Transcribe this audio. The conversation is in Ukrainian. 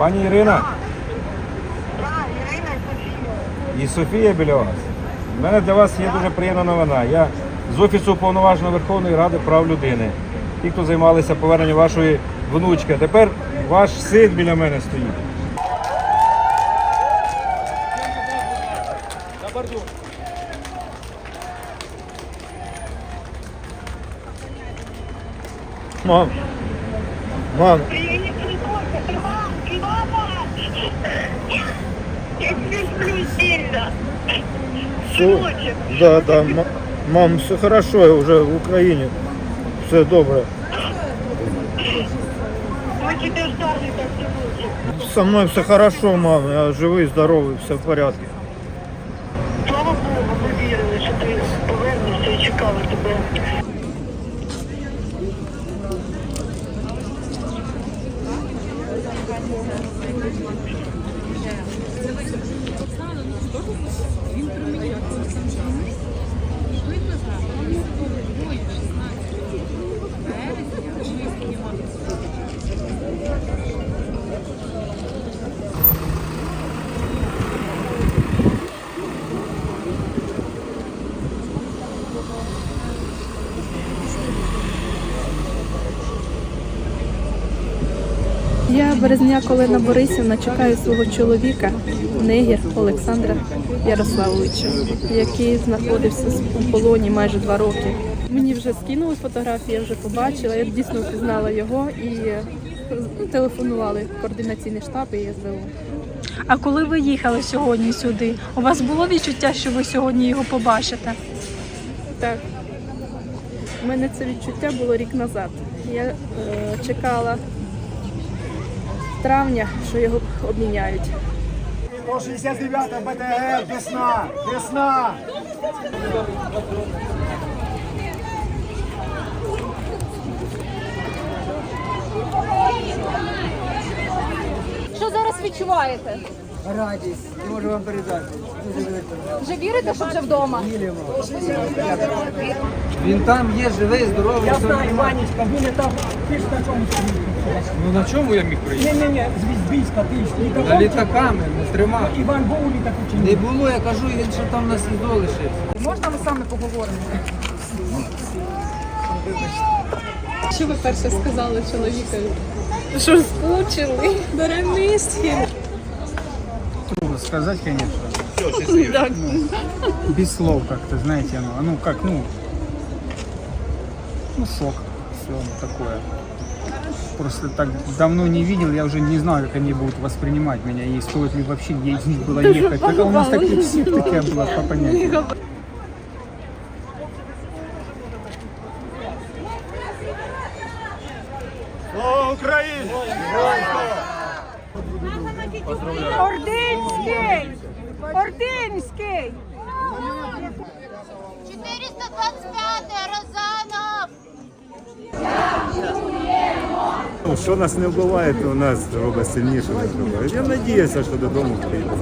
Пані Ірина і Софія. біля вас. У мене для вас є дуже приємна новина. Я з Офісу уповноваженого Верховної Ради прав людини. Ті, хто займалися поверненням вашої внучки. Тепер ваш син біля мене стоїть. Мам. Мам, сильно. Синочек. Да, да, м- мам, все хорошо, я вже в Україні. Все добре. Мы тебе ждали, как сыночек. Со мною все хорошо, мам. Я живий, здоровий, все в порядку. Слава Богу, ми вірили, що ти повернешся і чекали тебе. Він про Я березняк Олена Борисівна чекаю свого чоловіка, негір Олександра Ярославовича, який знаходився у полоні майже два роки. Мені вже скинули фотографії, я вже побачила, я дійсно впізнала його і е, телефонували в координаційний штаб і СБУ. А коли ви їхали сьогодні сюди, у вас було відчуття, що ви сьогодні його побачите? Так. У мене це відчуття було рік назад. Я е, чекала травня, що його обміняють. 169 БТР, весна, весна. Що зараз відчуваєте? Радість, не можу вам передати. Дуже велика радість. Вже вірите, що вже вдома? Він там є живий, здоровий. Я все знаю, нормально. Ванечка, він не там, ти ж на чому приїхав? Ну на чому я міг приїхати? Ні, ні, ні, з Візбійська, ти ж На літаком. літаками, не тримав. Іван був у літаку чи Не було, я кажу, він ще там на СІЗО лишився. Можна ми саме поговоримо? Що ви перше сказали чоловікові? Що скучили? Даремисті. Трудно сказать, конечно. Без слов как-то, знаете, оно, ну как, ну, ну шок, все такое. Просто так давно не видел, я уже не знаю, как они будут воспринимать меня и стоит ли вообще ей было ехать. Так, а у нас таких всех такая была по понятию. Ординський! Ординський! 425 Розанов! Що нас не вбиває, то нас робить сильніше. Я сподіваюся, що додому прийдемо.